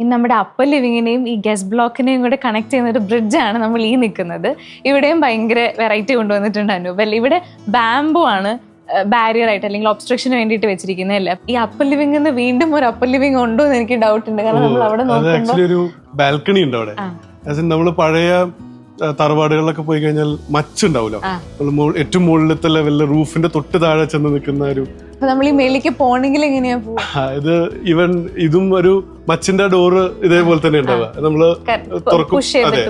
ഈ നമ്മുടെ അപ്പർ ലിവിങ്ങിനെയും ഈ ഗസ്റ്റ് ബ്ലോക്കിനെയും കൂടെ കണക്ട് ചെയ്യുന്ന ഒരു ബ്രിഡ്ജാണ് നമ്മൾ ഈ നിൽക്കുന്നത്. ഇവിടെയും ഭയങ്കര വെറൈറ്റി കൊണ്ടുവന്നിട്ടുണ്ട് അനൂപ് അല്ലേ? ഇവിടെ ബാംബു ആണ് ബാരിയർ ആയിട്ട് അല്ലെങ്കിൽ ഒബ്സ്ട്രക്ഷന് വേണ്ടിയിട്ട് വെച്ചിരിക്കുന്നതല്ല ഈ അപ്പർ ലിവിംഗ് എന്ന് വീണ്ടും ഒരു അപ്പർ ലിവിംഗ് ഉണ്ടോ എന്ന് എനിക്ക് ഡൗട്ട് ഉണ്ട്. കാരണം നമ്മൾ അവിടെ ബാൽക്കണി ഉണ്ട് അവിടെ. നമ്മൾ പഴയ തറവാടുകളിലൊക്കെ പോയി കഴിഞ്ഞാൽ മച്ചുണ്ടാവില്ല ആ. നമ്മൾ മോ- ഏറ്റവും മുകളിലത്തെ ലെവലിൽ റൂഫിന്റെ തൊട്ട് താഴെ ചെന്ന് നിൽക്കുന്ന ഒരു നമ്മൾ ഈ മേലേക്ക് പോണെങ്കിൽ എങ്ങനെയാ ഇത് ഇവൻ ഇതും ഒരു മച്ചിന്റെ ഡോറ് ഇതേപോലെ തന്നെ ഉണ്ടാവുക. നമ്മൾ തുറക്കും. അതെ.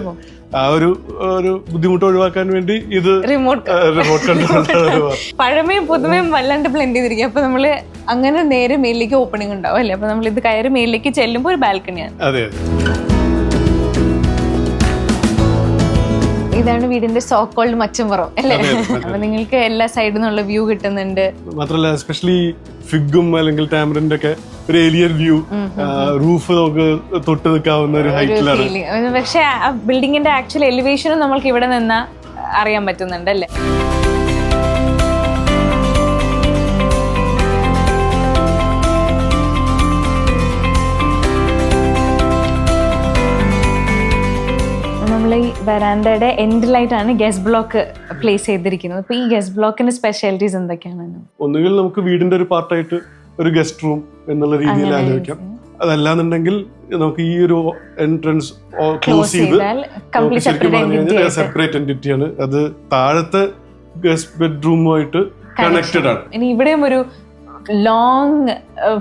ആ ഒരു ഒരു ബുദ്ധിമുട്ട് ഒഴിവാക്കാൻ വേണ്ടി ഇത് റിമോട്ട് റിമോട്ട് കൺട്രോൾ പഴമയും പുതുമയും വല്ലാണ്ട് ബ്ലെൻഡ് ചെയ്തിരിക്കും. അപ്പൊ നമ്മൾ അങ്ങനെ നേരെ മേലിലേക്ക് ഓപ്പണിംഗ് ഉണ്ടാവും അല്ലേ? അപ്പൊ നമ്മൾ ഇത് കയറി മേലിലേക്ക് ചെല്ലുമ്പോൾ ഒരു ബാൽക്കണിയാണ് അതെ അതെ. ഇതാണ് വീടിന്റെ സോക്കോൾഡ് മച്ചമ്പുറം അല്ലേ. അപ്പൊ നിങ്ങൾക്ക് എല്ലാ സൈഡിൽ നിന്നുള്ള വ്യൂ കിട്ടുന്നുണ്ട്. മാത്രല്ല എസ്പെഷ്യലി ഫിഗും അല്ലെങ്കിൽ ടാമറിന്റെ ഒക്കെ ഒരു ഏലിയർ വ്യൂ റൂഫ് നമുക്ക് തൊട്ട് നിൽക്കാവുന്ന ഒരു ഹൈറ്റിലാണ് പക്ഷെ ആ ബിൽഡിങ്ങിന്റെ ആക്ച്വൽ എലിവേഷനും നമ്മൾക്ക് ഇവിടെ നിന്ന് അറിയാൻ പറ്റുന്നുണ്ട് അല്ലേ? വരാന്തയുടെ എൻഡിലായിട്ടാണ് ഗസ്റ്റ് ബ്ലോക്ക് പ്ലേസ് ചെയ്തിരിക്കുന്നത്. അപ്പൊ ഈ ഗസ്റ്റ് ബ്ലോക്കിന്റെ സ്പെഷ്യാലിറ്റീസ് എന്തൊക്കെയാണ്? ഒന്നുകിൽ നമുക്ക് വീടിന്റെ ഒരു പാർട്ടായിട്ട് ഒരു ഗസ്റ്റ് റൂം എന്നുള്ള രീതിയിൽ ആലോചിക്കാം. അതല്ലാന്നുണ്ടെങ്കിൽ നമുക്ക് ഈ ഒരു എൻട്രൻസ് ക്ലോസ് ചെയ്ത് സെപ്പറേറ്റ് സെപ്പറേറ്റ് എന്റിറ്റി ആണ്. അത് താഴത്തെ ഗസ്റ്റ് ബെഡ്റൂമുമായിട്ട് കണക്റ്റഡ് ആണ്. ഇനി ഇവിടെയും ഒരു ലോങ്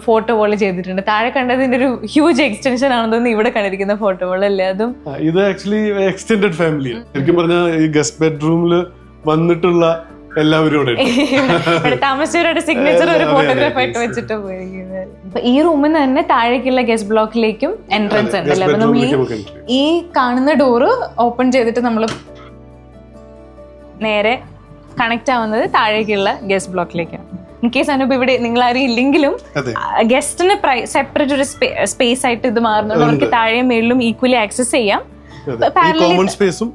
ഫോട്ടോ പോലെ ചെയ്തിട്ടുണ്ട്. താഴെ കണ്ടതിന്റെ ഒരു ഹ്യൂജ് എക്സ്റ്റൻഷൻ ആണെന്ന് തോന്നുന്നു ഇവിടെ കണ്ടിരിക്കുന്ന ഫോട്ടോ വോൾ അല്ലേ അതും? ഇത് ആക്ച്വലി എക്സ്റ്റെൻഡഡ് ഫാമിലി ശരിക്കും പറഞ്ഞാൽ ഈ ഗസ്റ്റ് ബെഡ്റൂമിൽ വന്നിട്ടുള്ള എല്ലാവരും. താമസിച്ചവരുടെ സിഗ്നേച്ചർ ഒരു ഫോട്ടോഗ്രാഫ് ആയിട്ട്. വെച്ചിട്ട് പോയിരിക്കുന്നത്. ഈ റൂമിൽ നിന്ന് തന്നെ താഴേക്കുള്ള ഗസ്റ്റ് ബ്ലോക്കിലേക്കും എൻട്രൻസ് ഉണ്ട്. അല്ലേ? അപ്പൊ നമ്മൾ. ഈ കാണുന്ന ഡോറ് ഓപ്പൺ ചെയ്തിട്ട് നമ്മൾ നേരെ കണക്ട് ആവുന്നത് താഴേക്കുള്ള ഗസ്റ്റ് ബ്ലോക്കിലേക്കാണ് ഇൻ കേസ് അനുഭവം ഇവിടെ നിങ്ങൾ ആരും ഇല്ലെങ്കിലും ഗസ്റ്റിന് സെപ്പറേറ്റ് ഒരു സ്പേസ് ആയിട്ട് ഇത് മാറുന്നുണ്ട് അവർക്ക് താഴെയും മേളിലും ഈക്വലി ആക്സസ് ചെയ്യാം. കോമൺ സ്പേസും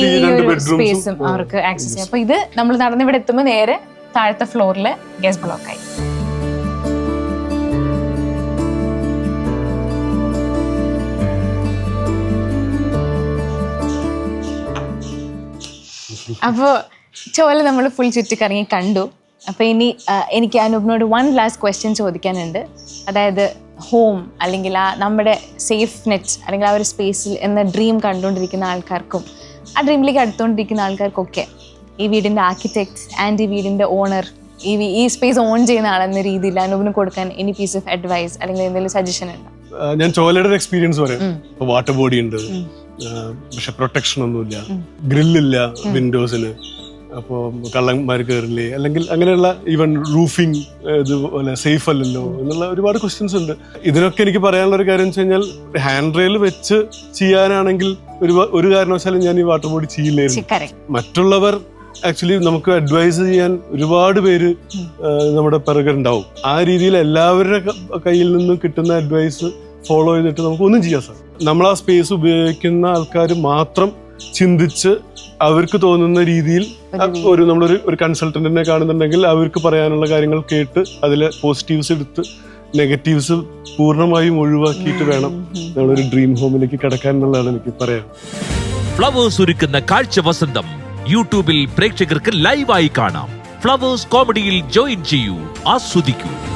ഈ ഒരു സ്പേസും അവർക്ക് ആക്സസ് ചെയ്യാം. അപ്പൊ ഇത് നമ്മൾ നടന്ന് ഇവിടെ എത്തുമ്പോൾ നേരെ താഴത്തെ ഫ്ലോറിലെ ഗസ്റ്റ് ബ്ലോക്ക് ആയി. അപ്പോൾ ചോല നമ്മൾ ഫുൾ ചുറ്റിക്കറങ്ങി കണ്ടു. അപ്പോൾ ഇനി എനിക്ക് അനൂപിനോട് വൺ ലാസ്റ്റ് ക്വസ്റ്റ്യൻ ചോദിക്കാനുണ്ട്. അതായത് ഹോം അല്ലെങ്കിൽ ആ നമ്മുടെ സേഫ് നെറ്റ് അല്ലെങ്കിൽ ആ ഒരു സ്പേസിൽ എന്ന ഡ്രീം കണ്ടുകൊണ്ടിരിക്കുന്ന ആൾക്കാർക്കും ആ ഡ്രീമിലേക്ക് അടുത്തുകൊണ്ടിരിക്കുന്ന ആൾക്കാർക്കൊക്കെ ഈ വീടിന്റെ ആർക്കിടെക്ട് ആൻഡ് ഈ വീടിന്റെ ഓണർ ഈ ഈ സ്പേസ് ഓൺ ചെയ്യുന്ന ആളെന്ന രീതിയിൽ അനൂപിന് കൊടുക്കാൻ എനി പീസ് ഓഫ് അഡ്വൈസ് അല്ലെങ്കിൽ എന്തെങ്കിലും സജഷൻ ഉണ്ടോ? ഞാൻ ചോലയുടെ ഒരു എക്സ്പീരിയൻസ് പറയാം വാട്ടർ ബോഡി ഉണ്ട്. പക്ഷെ പ്രൊട്ടക്ഷൻ ഒന്നുമില്ല. ഗ്രില്ലില്ല വിൻഡോസിന് അപ്പോൾ കള്ളന്മാർ കയറില്ലേ അല്ലെങ്കിൽ അങ്ങനെയുള്ള ഈവൻ റൂഫിംഗ് ഇതുപോലെ സേഫ് അല്ലല്ലോ എന്നുള്ള ഒരുപാട് ക്വസ്റ്റ്യൻസ് ഉണ്ട്. ഇതിനൊക്കെ എനിക്ക് പറയാനുള്ള ഒരു കാര്യം വെച്ച് കഴിഞ്ഞാൽ ഹാൻഡ് റെയിൽ വെച്ച് ചെയ്യാനാണെങ്കിൽ ഒരു ഒരു കാരണവശാലും ഞാൻ ഈ വാട്ടർ ബോഡി ചെയ്യില്ലായിരുന്നു. മറ്റുള്ളവർ ആക്ച്വലി നമുക്ക് അഡ്വൈസ് ചെയ്യാൻ ഒരുപാട് പേര് നമ്മുടെ പിറകെ ഉണ്ടാവും. ആ രീതിയിൽ എല്ലാവരുടെ കയ്യിൽ നിന്നും കിട്ടുന്ന അഡ്വൈസ് ഫോളോ ചെയ്തിട്ട് നമുക്ക് ഒന്നും ചെയ്യാം സാർ നമ്മൾ ആ സ്പേസ് ഉപയോഗിക്കുന്ന ആൾക്കാർ മാത്രം ചിന്തിച്ച് അവർക്ക് തോന്നുന്ന രീതിയിൽ ഒരു നമ്മളൊരു ഒരു കൺസൾട്ടന്റിനെ കാണുന്നുണ്ടെങ്കിൽ അവർക്ക് പറയാനുള്ള കാര്യങ്ങൾ കേട്ട് അതിലെ പോസിറ്റീവ്സ് എടുത്ത് നെഗറ്റീവ്സ് പൂർണമായും ഒഴിവാക്കിയിട്ട് വേണം നമ്മളൊരു ഡ്രീം ഹോമിലേക്ക് കടക്കാൻ എന്നുള്ളതാണ് എനിക്ക് പറയാം ഫ്ലവേഴ്സ് ഒരുക്കുന്ന കാഴ്ച വസന്തം യൂട്യൂബിൽ പ്രേക്ഷകർക്ക് ലൈവായി കാണാം. ഫ്ലവേഴ്സ് കോമഡിയിൽ ജോയിൻ ചെയ്യൂ ആസ്വദിക്കൂ.